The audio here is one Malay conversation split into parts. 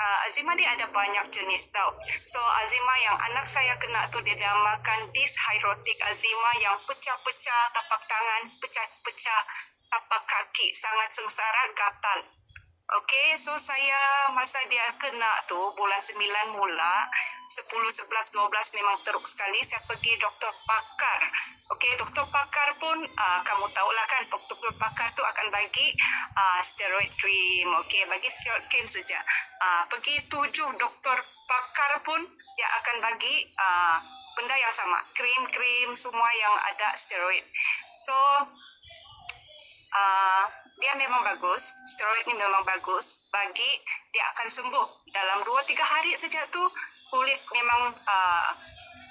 uh, azima ni ada banyak jenis tau. So azima yang anak saya kena tu dia dinamakan dyshydrotic azima yang pecah-pecah tapak tangan, pecah-pecah tapak kaki, sangat sengsara, gatal. Okey, so saya masa dia kena tu bulan 9 mula 10, 11, 12 memang teruk sekali saya pergi doktor pakar. Okey, doktor pakar pun uh, kamu tahulah kan doktor pakar tu akan bagi uh, steroid cream. Okey, bagi steroid cream saja. Uh, pergi tujuh doktor pakar pun dia akan bagi uh, benda yang sama, krim-krim semua yang ada steroid. So uh, dia memang bagus, steroid ni memang bagus bagi dia akan sembuh dalam 2 3 hari saja tu kulit memang uh,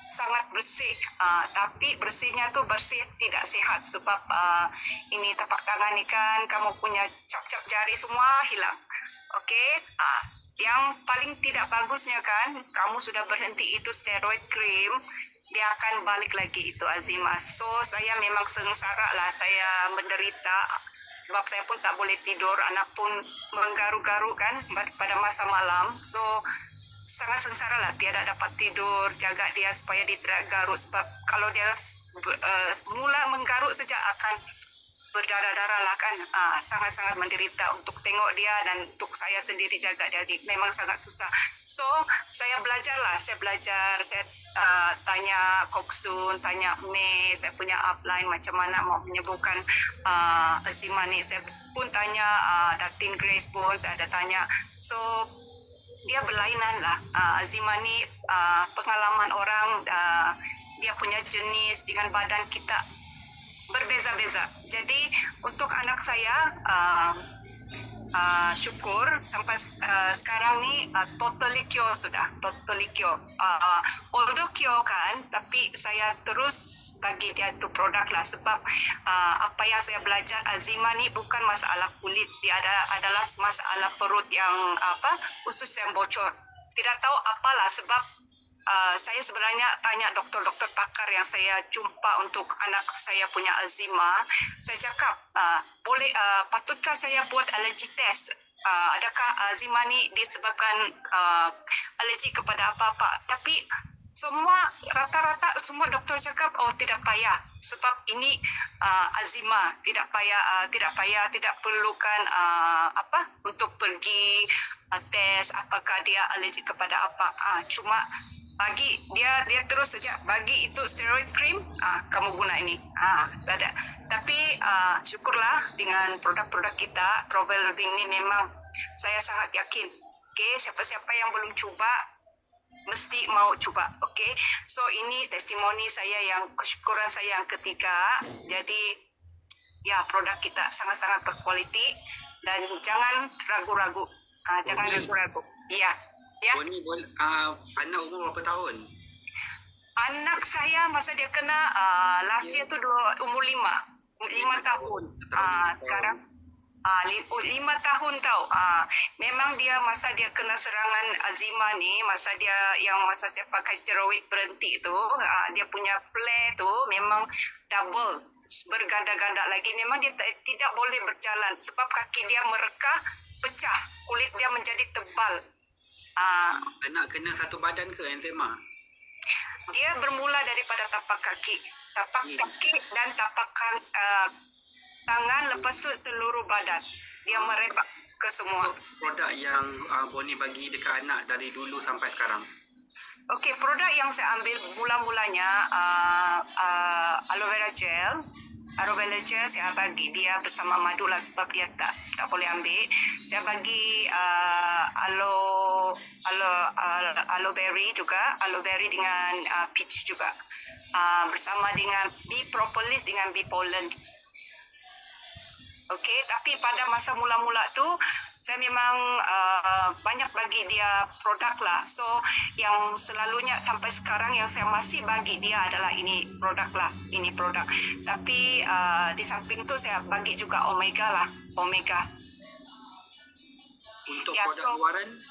sangat bersih uh, tapi bersihnya tu bersih tidak sehat sebab uh, ini tapak tangan ni kan kamu punya cap-cap jari semua hilang. Okey? Uh, yang paling tidak bagusnya kan kamu sudah berhenti itu steroid cream dia akan balik lagi itu azimah. So saya memang sengsara lah saya menderita sebab saya pun tak boleh tidur anak pun menggaru-garu kan pada masa malam. So sangat sengsara lah tiada dapat tidur jaga dia supaya dia tidak garuk. Sebab kalau dia uh, mula menggaruk saja akan berdarah-darah lah kan uh, sangat-sangat menderita. Untuk tengok dia dan untuk saya sendiri jaga dia memang sangat susah. So saya belajar lah saya belajar saya uh, tanya Koksun tanya May saya punya upline macam mana mau menyembuhkan uh, eczema ni saya pun tanya uh, Datin Grace pun saya ada tanya. So dia berlainan lah. Uh, eczema ni uh, pengalaman orang uh, dia punya jenis dengan badan kita berbeza-beza. Jadi untuk anak saya uh, uh, syukur sampai uh, sekarang ni uh, totally cure sudah, totally cure. Uh, although cure kan, tapi saya terus bagi dia tu produk lah sebab uh, apa yang saya belajar azima ni bukan masalah kulit, dia ada adalah masalah perut yang apa usus yang bocor. Tidak tahu apalah sebab uh, saya sebenarnya tanya doktor-doktor pakar yang saya jumpa untuk anak saya punya azima, saya cakap, uh, boleh uh, patutkah saya buat alergi test? Uh, adakah azima ni disebabkan uh, alergi kepada apa-apa? Tapi semua rata-rata semua doktor cakap oh tidak payah sebab ini uh, azima tidak payah uh, tidak payah tidak perlukan uh, apa untuk pergi uh, tes apakah dia alergi kepada apa uh, cuma bagi dia dia terus saja bagi itu steroid cream ah kamu guna ini. Ah tak ada. Tapi ah syukurlah dengan produk-produk kita Provel Living ini memang saya sangat yakin. Okey siapa-siapa yang belum cuba mesti mau cuba okey so ini testimoni saya yang kesyukuran saya yang ketiga. Jadi ya produk kita sangat-sangat berkualiti dan jangan ragu-ragu. Ah jangan ragu-ragu. Iya Ya. Oh ni uh, anak umur berapa tahun? Anak saya masa dia kena uh, last year tu dua, umur lima. Lima tahun. Uh, sekarang uh, lima tahun tau. Uh, memang dia masa dia kena serangan azima ni, masa dia yang masa saya pakai steroid berhenti tu, uh, dia punya flare tu memang double berganda-ganda lagi. Memang dia tidak boleh berjalan sebab kaki dia mereka pecah. Kulit dia menjadi tebal. Uh, anak kena satu badan ke eczema? Dia bermula daripada tapak kaki. Tapak hmm. kaki dan tapak uh, tangan lepas tu seluruh badan. Dia merebak ke semua. Produk yang uh, Bonnie bagi dekat anak dari dulu sampai sekarang? Okey, produk yang saya ambil mula-mulanya uh, uh, aloe vera gel. Aloe vera gel saya bagi dia bersama madu lah sebab dia tak tak boleh ambil. Saya bagi uh, aloe aloe aloe, aloe berry juga, aloe berry dengan uh, peach juga. Uh, bersama dengan bee propolis dengan bee pollen. Okey, tapi pada masa mula-mula tu saya memang uh, banyak bagi dia produk lah. So yang selalunya sampai sekarang yang saya masih bagi dia adalah ini produk lah, ini produk. Tapi uh, di samping tu saya bagi juga omega lah, omega. Untuk ya, produk so, luaran